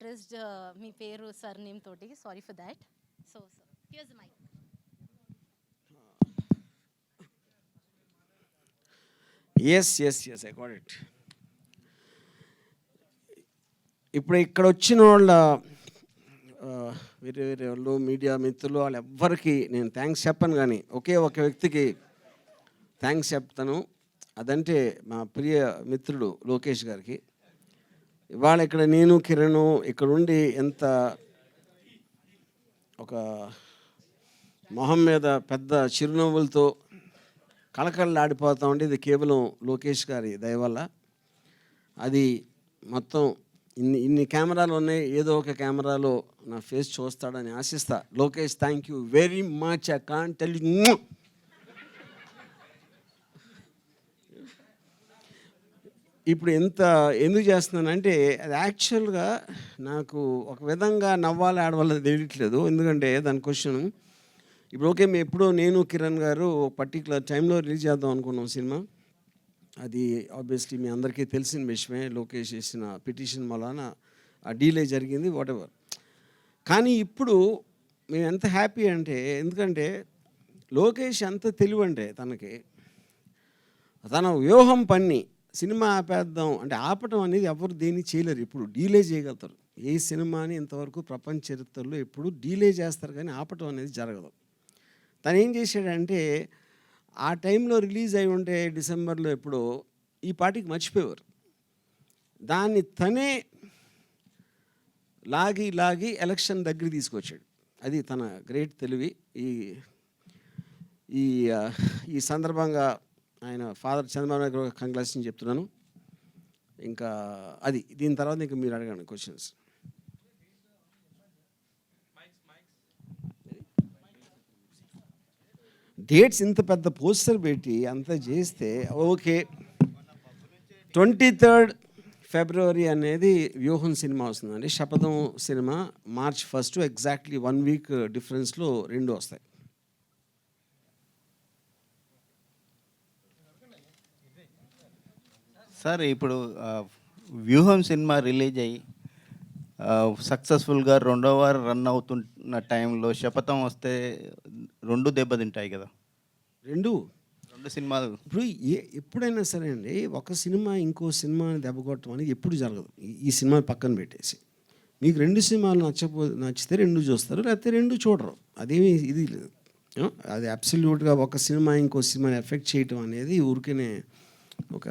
Addressed మీ పేరు sir name తోటి sorry for that so here's my S S S I got it ఇప్పుడు ఇక్కడ వచ్చిన వాళ్ళ వేరే వేరే వాళ్ళు మీడియా మిత్రులు వాళ్ళు ఎవ్వరికి నేను థ్యాంక్స్ చెప్పను కానీ ఒకే ఒక వ్యక్తికి థ్యాంక్స్ చెప్తాను. అదంటే మా ప్రియ మిత్రుడు లోకేష్ గారికి. ఇవాళ ఇక్కడ నేను కిరణ్ ఇక్కడ ఉండి ఎంత ఒక మొహం మీద పెద్ద చిరునవ్వులతో కళకళలాడిపోతా ఉంటే ఇది కేవలం లోకేష్ గారి దయ వల్ల. అది మొత్తం ఇన్ని ఇన్ని కెమెరాలు ఉన్నాయి. ఏదో ఒక కెమెరాలో నా ఫేస్ చూస్తాడని ఆశిస్తా. Lokesh thank you very much I can tell you ఇప్పుడు ఎంత ఎందుకు చేస్తున్నానంటే అది యాక్చువల్గా నాకు ఒక విధంగా నవ్వాలి ఆడవాళ్ళు తెలియట్లేదు. ఎందుకంటే దాని క్వశ్చన్ ఇప్పుడు ఓకే మేము ఎప్పుడో నేను కిరణ్ గారు ఒక పర్టికులర్ టైంలో రిలీజ్ చేద్దాం అనుకున్నాం సినిమా. అది ఆబ్వియస్లీ మీ అందరికీ తెలిసిన విషయమే. లోకేష్ చేసిన పిటిషన్ వలన ఆ డీలే జరిగింది వాట్ ఎవర్ కానీ ఇప్పుడు మేము ఎంత హ్యాపీ అంటే ఎందుకంటే లోకేష్ ఎంత తెలివంటే తనకి తన వ్యూహం పన్ని సినిమా ఆపేద్దాం అంటే ఆపటం అనేది ఎవరు దేన్ని చేయలేరు. ఇప్పుడు డీలే చేయగలుగుతారు. ఏ సినిమాని ఇంతవరకు ప్రపంచ చరిత్రలో ఎప్పుడు డీలే చేస్తారు కానీ ఆపటం అనేది జరగదు. తను ఏం చేశాడంటే ఆ టైంలో రిలీజ్ అయి ఉంటే డిసెంబర్లో ఎప్పుడో ఈ పాటికి మర్చిపోయేవారు. దాన్ని తనే లాగి లాగి ఎలక్షన్ దగ్గర తీసుకొచ్చాడు. అది తన గ్రేట్ తెలివి. ఈ ఈ ఈ సందర్భంగా ఆయన ఫాదర్ చంద్రబాబు నాయుడు గారు కంగ్రాచులేషన్ చెప్తున్నాను. ఇంకా అది దీని తర్వాత ఇంకా మీరు అడగండి క్వశ్చన్స్ డేట్స్ ఇంత పెద్ద పోస్టర్ పెట్టి అంత చేస్తే ఓకే. ట్వంటీ థర్డ్ ఫిబ్రవరి అనేది వ్యూహం సినిమా వస్తుందండి. Shapatham cinema March first exactly one week డిఫరెన్స్లో రెండు వస్తాయి. సార్ ఇప్పుడు వ్యూహం సినిమా రిలీజ్ అయ్యి సక్సెస్ఫుల్గా రెండో వారం రన్ అవుతున్న టైంలో శపథం వస్తే రెండు దెబ్బతింటాయి కదా. రెండు? రెండు సినిమాలు. ఇప్పుడు ఏ ఎప్పుడైనా సరే అండి ఒక సినిమా ఇంకో సినిమాని దెబ్బకొట్టడం అనేది ఎప్పుడు జరగదు. ఈ- సినిమా పక్కన పెట్టేసి. మీకు రెండు సినిమాలు నచ్చపో నచ్చితే రెండు చూస్తారు లేకపోతే రెండు చూడరు. అదేమి ఇది లేదు. అది అబ్సల్యూట్గా ఒక సినిమా ఇంకో సినిమాని ఎఫెక్ట్ చేయటం అనేది ఊరికనే ఒక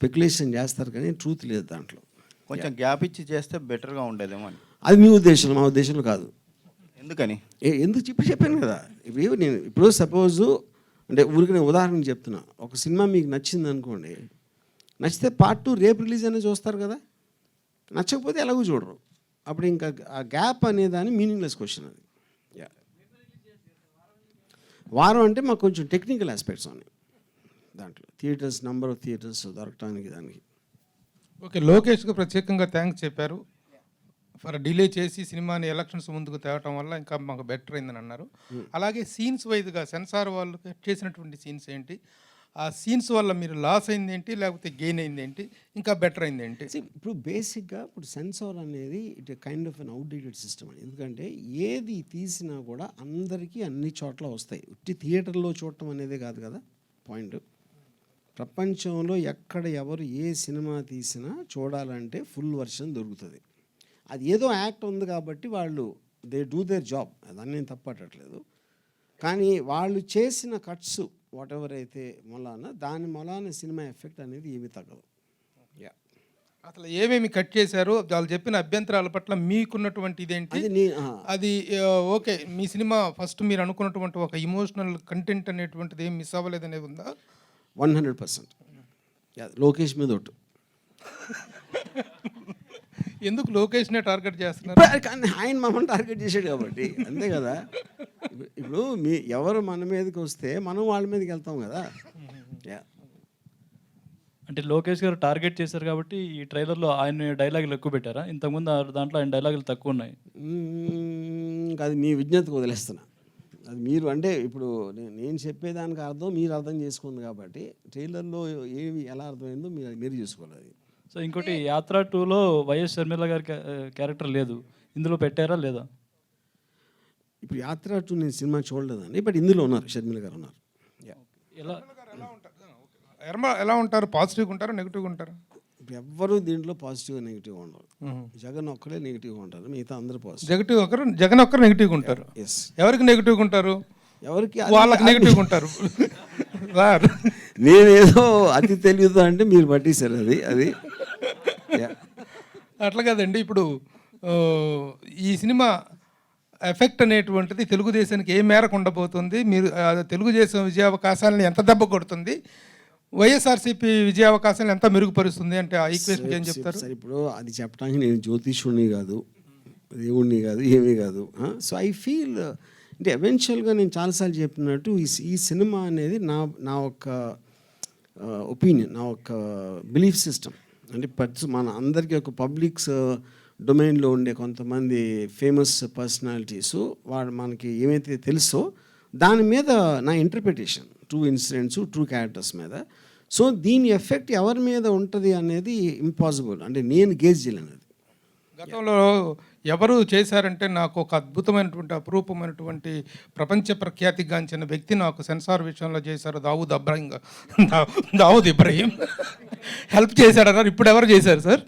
స్పెక్యులేషన్ చేస్తారు కానీ ట్రూత్ లేదు దాంట్లో. కొంచెం గ్యాప్ ఇచ్చి చేస్తే బెటర్గా ఉండేదేమో అని. అది మీ ఉద్దేశం మా ఉద్దేశంలో కాదు. ఎందుకని? ఏ ఎందుకు చెప్పి చెప్పాను కదా. ఇప్పుడు నేను ఇప్పుడు సపోజు అంటే ఊరికి నేను ఉదాహరణ చెప్తున్నా. ఒక సినిమా మీకు నచ్చింది అనుకోండి. నచ్చితే పార్ట్ టూ రేపు రిలీజ్ అనేది చూస్తారు కదా. నచ్చకపోతే ఎలాగో చూడరు. అప్పుడు ఇంకా ఆ గ్యాప్ అనేదాని మీనింగ్లెస్ క్వశ్చన్ అది. వారం అంటే మాకు కొంచెం టెక్నికల్ ఆస్పెక్ట్స్ ఉన్నాయి. దాంట్లో. థియేటర్స్ నెంబర్ ఆఫ్ థియేటర్స్ దొరకటానికి దానికి. ఓకే లోకేష్కు ప్రత్యేకంగా థ్యాంక్స్ చెప్పారు. ఫర్ డిలే చేసి సినిమాని ఎలక్షన్స్ ముందుకు తేవటం వల్ల ఇంకా మాకు బెటర్ అయిందని అన్నారు. అలాగే సీన్స్ వైజ్గా సెన్సార్ వాళ్ళు కట్ చేసినటువంటి సీన్స్ ఏంటి? ఆ సీన్స్ వల్ల మీరు లాస్ అయింది ఏంటి? లేకపోతే గెయిన్ అయింది ఏంటి? ఇంకా బెటర్ అయింది ఏంటి? ఇప్పుడు బేసిక్గా ఇప్పుడు సెన్సార్ అనేది it kind of an outdated system అని. ఎందుకంటే ఏది తీసినా కూడా అందరికీ అన్ని చోట్ల వస్తాయి. ఉట్టి థియేటర్లో చూడటం అనేదే కాదు కదా పాయింట్ ప్రపంచంలో ఎక్కడ ఎవరు ఏ సినిమా తీసినా చూడాలంటే ఫుల్ వర్షన్ దొరుకుతుంది. అది ఏదో యాక్ట్ ఉంది కాబట్టి వాళ్ళు దే డూ దేర్ జాబ్. దాన్ని నేను తప్పట్టట్లేదు. కానీ వాళ్ళు చేసిన కట్స్ వాట్ ఎవర్ అయితే మొలాన దాని మొలాన సినిమా ఎఫెక్ట్ అనేది ఏమీ తగ్గదు. యా. అసలు ఏమేమి కట్ చేశారు వాళ్ళు చెప్పిన అభ్యంతరాల పట్ల మీకున్నటువంటి ఇదేంటి? అది ఓకే మీ సినిమా ఫస్ట్ మీరు అనుకున్నటువంటి ఒక ఇమోషనల్ కంటెంట్ అనేటువంటిది ఏం మిస్ అవ్వలేదు అనేది ఉందా? One hundred percent. లోకేష్ మీద ఒట్టు. ఎందుకు లోకేష్నే టార్గెట్ చేస్తున్నారు? కానీ ఆయన మమ్మల్ని టార్గెట్ చేశాడు కాబట్టి అంతే కదా? ఇప్పుడు- మీ ఎవరు మన మీదకి వస్తే మనం వాళ్ళ మీదకి వెళ్తాం కదా? యా. అంటే లోకేష్ గారు టార్గెట్ చేశారు కాబట్టి ఈ ట్రైలర్లో ఆయన డైలాగులు ఎక్కువ పెట్టారా? ఇంతకుముందు ఆ దాంట్లో ఆయన డైలాగులు తక్కువ ఉన్నాయి. అది మీ విజ్ఞతకు వదిలేస్తున్నా. అది మీరు అంటే ఇప్పుడు నేను చెప్పేదానికి అర్థం మీరు అర్థం చేసుకుంది కాబట్టి ట్రైలర్లో ఏవి ఎలా అర్థమైందో మీరు మీరు చూసుకోవాలి అది. సో ఇంకోటి యాత్ర టూలో వైఎస్ షర్మిల గారి క్యా- క్యారెక్టర్ లేదు. ఇందులో పెట్టారా లేదా? ఇప్పుడు యాత్ర టూ నేను సినిమా చూడలేదండి బట్ ఇందులో ఉన్నారు షర్మిల గారు ఉన్నారు. ఎలా? ఎలా ఉంటారు? ఎర్మ ఎలా ఉంటారు? పాజిటివ్గా ఉంటారా? నెగిటివ్గా ఉంటారా? ఇప్పుడు ఎవ్వరూ దీంట్లో పాజిటివ్గా నెగిటివ్గా ఉండరు. జగన్ ఒక్కడే నెగిటివ్గా ఉంటారు మిగతా అందరూ పాజిటివ్. నెగిటివ్ ఒకరు జగన్ ఒక్కరు నెగిటివ్గా ఉంటారు. ఎస్ ఎవరికి నెగిటివ్గా ఉంటారు? ఎవరికి వాళ్ళకి నెగిటివ్గా ఉంటారు. సార్ నేనేదో అతి తెలియదు అంటే మీరు పట్టేశారు అది అది. అట్లా కాదండి ఇప్పుడు ఈ సినిమా ఎఫెక్ట్ అనేటువంటిది తెలుగుదేశానికి ఏ మేరకు ఉండబోతుంది మీరు తెలుగుదేశం విజయావకాశాలను ఎంత దెబ్బ కొడుతుంది వైఎస్ఆర్సీపీ విజయావకాశాలను ఎంత మెరుగుపరుస్తుంది అంటే ఆ ఈక్వేషన్ ఏం చెప్తారు? సరే ఇప్పుడు అది చెప్పడానికి నేను జ్యోతిషుడిని కాదు దేవుణ్ణి కాదు ఏమీ కాదు సో ఐ ఫీల్ అంటే ఎవెన్చువల్గా నేను చాలాసార్లు చెప్పినట్టు ఈ ఈ సినిమా అనేది నా నా ఒక ఒపీనియన్ నా ఒక బిలీఫ్ సిస్టమ్ అంటే పర్స్ మన అందరికీ ఒక పబ్లిక్స్ డొమైన్లో ఉండే కొంతమంది ఫేమస్ పర్సనాలిటీస్ వాడు మనకి ఏమైతే తెలుసో దాని మీద నా interpretation true incidents true characters మీద. సో దీని ఎఫెక్ట్ ఎవరి మీద ఉంటుంది అనేది ఇంపాసిబుల్ అంటే నేను గేజ్ చేయలేను అది. గతంలో ఎవరు చేశారంటే నాకు ఒక అద్భుతమైనటువంటి అపురూపమైనటువంటి ప్రపంచ ప్రఖ్యాతిగాంచిన వ్యక్తి నాకు సెన్సార్ విషయంలో చేశారు. దావూద్ అబ్రాహిం దావూద్ ఇబ్రాహిం. హెల్ప్ చేశాడన్నారు ఇప్పుడు ఎవరు చేశారు సార్?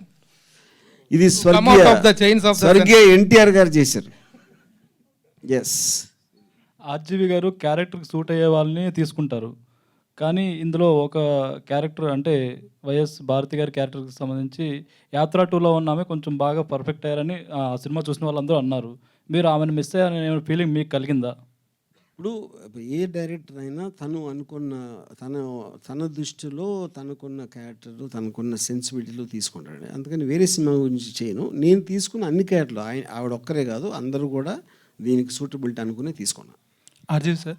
ఇది స్వర్గీయ ఎన్టీఆర్ గారు చేశారు. ఎస్ ఆర్జీవి గారు క్యారెక్టర్కి సూట్ అయ్యే వాళ్ళని తీసుకుంటారు. కానీ ఇందులో ఒక క్యారెక్టర్ అంటే వైఎస్ భారతి గారి క్యారెక్టర్కి సంబంధించి యాత్ర టూలో ఉన్న ఆమె కొంచెం బాగా పర్ఫెక్ట్ అయ్యారని ఆ సినిమా చూసిన వాళ్ళందరూ అన్నారు. మీరు ఆమెను మిస్ అయ్యారనే ఫీలింగ్ మీకు కలిగిందా? ఇప్పుడు ఏ డైరెక్టర్ అయినా తను అనుకున్న తన తన దృష్టిలో తనకున్న క్యారెక్టర్ తనకున్న సెన్సిబిలిటీలో తీసుకుంటాడు. అందుకని వేరే సినిమా గురించి చేయను. నేను తీసుకున్న అన్ని క్యారెక్టర్లు ఆయన ఆవిడ ఒక్కరే కాదు అందరూ కూడా దీనికి సూటబిలిటీ అనుకునే తీసుకున్నాను ఆర్జీవ్ సార్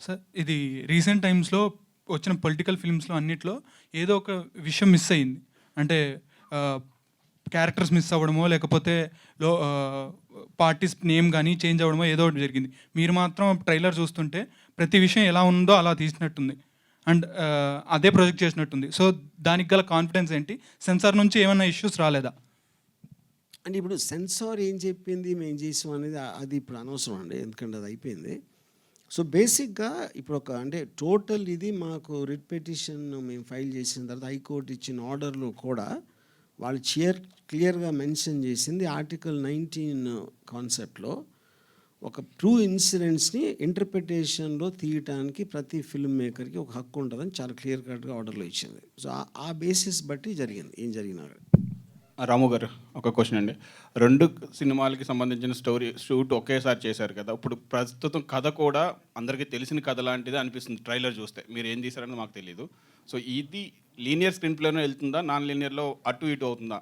సార్ ఇది రీసెంట్ టైమ్స్లో వచ్చిన పొలిటికల్ ఫిల్మ్స్లో అన్నిట్లో ఏదో ఒక విషయం మిస్ అయింది అంటే క్యారెక్టర్స్ మిస్ అవ్వడమో లేకపోతే లో పార్టీస్ నేమ్ కానీ చేంజ్ అవ్వడమో ఏదో ఒకటి జరిగింది. మీరు మాత్రం ట్రైలర్ చూస్తుంటే ప్రతి విషయం ఎలా ఉందో అలా తీసినట్టుంది. అండ్ అదే ప్రొజెక్ట్ చేసినట్టుంది. సో దానికి గల కాన్ఫిడెన్స్ ఏంటి? సెన్సార్ నుంచి ఏమైనా ఇష్యూస్ రాలేదా? అంటే ఇప్పుడు సెన్సార్ ఏం చెప్పింది మేము చేసాం అనేది అది ఇప్పుడు అనవసరం అండి. ఎందుకంటే అది అయిపోయింది. సో బేసిక్గా ఇప్పుడు ఒక అంటే టోటల్ ఇది మాకు రిట్ పిటిషన్ మేము ఫైల్ చేసిన తర్వాత హైకోర్టు ఇచ్చిన ఆర్డర్లు కూడా వాళ్ళు క్లియర్ క్లియర్గా మెన్షన్ చేసింది ఆర్టికల్ నైన్టీన్ కాన్సెప్ట్లో ఒక ట్రూ ఇన్సిడెంట్స్ని ఇంటర్ప్రిటేషన్లో తీయటానికి ప్రతి ఫిల్మ్ మేకర్కి ఒక హక్కు ఉంటుందని చాలా క్లియర్ కట్గా ఆర్డర్లో ఇచ్చింది. సో ఆ- బేసిస్ బట్టి జరిగింది ఏం జరిగినా రాము గారు ఒక క్వశ్చన్ అండి. రెండు సినిమాలకి సంబంధించిన స్టోరీ షూట్ ఒకేసారి చేశారు కదా. ఇప్పుడు ప్రస్తుతం కథ కూడా అందరికీ తెలిసిన కథ లాంటిది అనిపిస్తుంది ట్రైలర్ చూస్తే. మీరు ఏం తీశారని మాకు తెలియదు సో ఇది లీనియర్ స్క్రీన్ ప్లేలో వెళ్తుందా? నాన్ లీనియర్లో అటు ఇటు అవుతుందా?